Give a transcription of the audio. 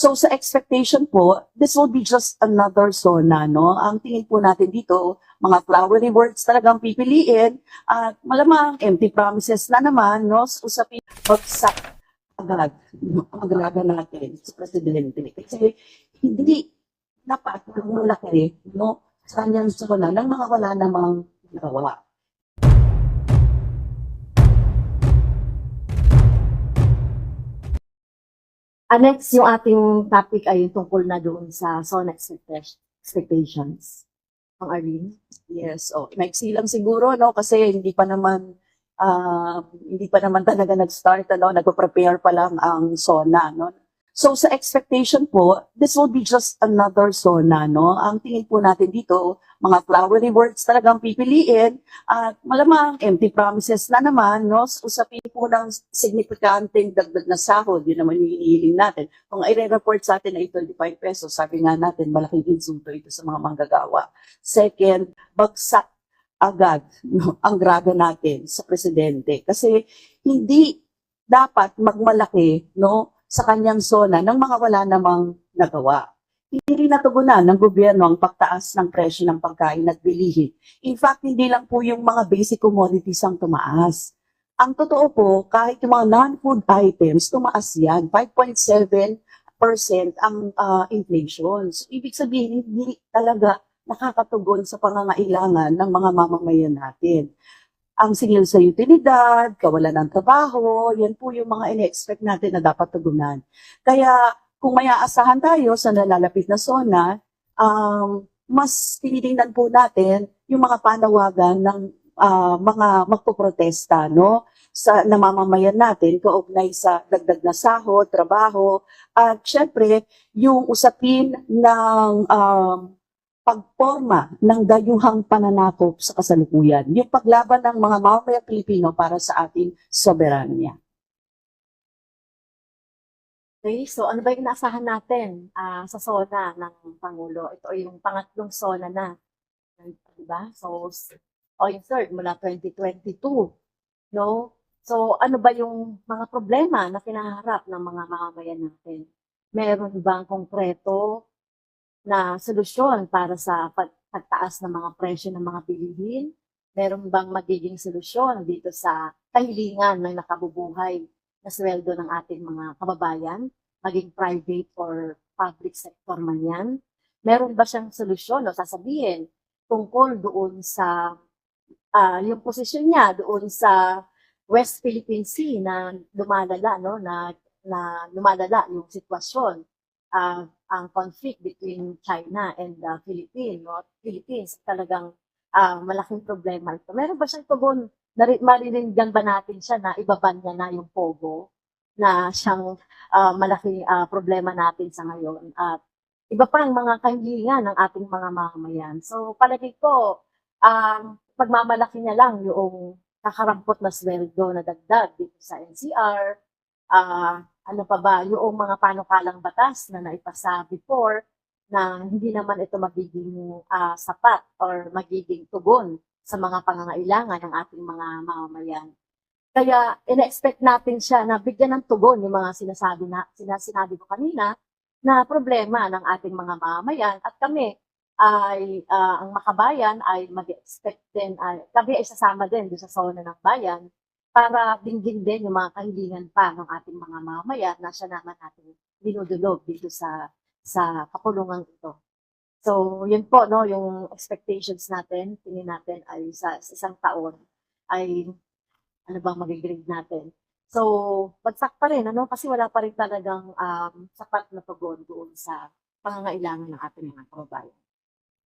So sa expectation po, this will be just another zona, no? Ang tingin po natin dito, mga flowery words talagang pipiliin at malamang empty promises na naman, no? Usapin bagsak agad, agad natin sa presidente. Kasi hindi dapat malaki, no? Sa kanyang zona ng mga wala namang nagawa. Ah, next, yung ating topic ay yung tungkol na doon sa expecta- expectations. Ang Arlene? Yes, oh, maiksi lang siguro no kasi hindi pa naman ah, hindi pa naman talaga nag-start ano, nagpo-prepare pa lang ang SONA no. So sa expectation po, this will be just another SONA no. Ang tingin po natin dito, mga flowery words talagang pipiliin at malamang empty promises na naman no. Usapin po ng significanteng dagdag na sahod, yun naman yung hinihiling natin. Kung i-report sa atin ay 25 pesos, sabi nga natin malaking insulto ito sa mga manggagawa. Second, bagsak agad no, ang grado natin sa presidente. Kasi hindi dapat magmalaki no, sa kanyang zona ng mga wala namang nagawa. Hindi natugunan ng gobyerno ang pagtaas ng presyo ng pagkain at bilihin. In fact, hindi lang po yung mga basic commodities ang tumaas. Ang totoo po, kahit yung mga non-food items, tumaas yan. 5.7% ang ah, inflation. So, ibig sabihin, hindi talaga nakakatugon sa pangangailangan ng mga mamamayan natin. Ang singil sa utilidad, kawalan ng trabaho, yan po yung mga ine-expect natin na dapat tugunan. Kaya kung may aasahan tayo sa nalalapit na zona, um, mas tinitingnan po natin yung mga panawagan ng ah, mga magpoprotesta no sa namamamayan natin kaugnay sa dagdag na sahod, trabaho at syempre yung usapin ng um, pagporma ng dayuhang pananakop sa kasalukuyan, yung paglaban ng mga mamamayan Pilipino para sa ating soberanya. Okay, so ano ba yung naasahan natin ah, sa zona ng Pangulo? Ito ay yung pangatlong zona na. Diba? So, o yung third mula 2022. No? So, ano ba yung mga problema na kinaharap ng mga mamamayan natin? Meron bang konkreto na solusyon para sa pag- pagtaas ng mga presyo ng mga bilihin? Meron bang magiging solusyon dito sa kahilingan ng nakabubuhay na sweldo ng ating mga kababayan, maging private or public sector man yan? Meron ba siyang solusyon o sasabihin tungkol doon sa ah, yung posisyon niya doon sa West Philippine Sea na lumalala, no? na, na lumalala yung sitwasyon, ah, ang conflict between China and the Philippines, no? Philippines, talagang ah, malaking problema ito. Meron ba siyang tugon nari, mariringan ba natin siya na ibaban niya na yung pogo na siyang ah, malaking ah, problema natin sa ngayon at iba pa ang mga kahilingan ng ating mga mamamayan. So palagi ko um, pagmamalaki niya lang yung kakarampot na sweldo na dagdag dito sa NCR, ah ano pa ba, yung mga panukalang batas na naipasa before na hindi naman ito magiging ah, sapat or magiging tugon sa mga pangangailangan ng ating mga mamamayan. Kaya ina-expect natin siya na bigyan ng tugon yung mga sinasabi na sinasinabi ko kanina na problema ng ating mga mamamayan at kami ay ah, ang makabayan ay mag-expect din ay kami ay sasama din sa zona ng bayan para dinggin din yung mga kahilingan pa ng ating mga mamamayan na siya naman natin dinudulog dito sa sa kapulungan ito. So, yun po, no, yung expectations natin, tingin natin ay sa, sa isang taon ay ano bang magigrade natin. So, bagsak pa rin, ano, kasi wala pa rin talagang um, sapat na tugon doon sa pangangailangan ng ating mga kababayan.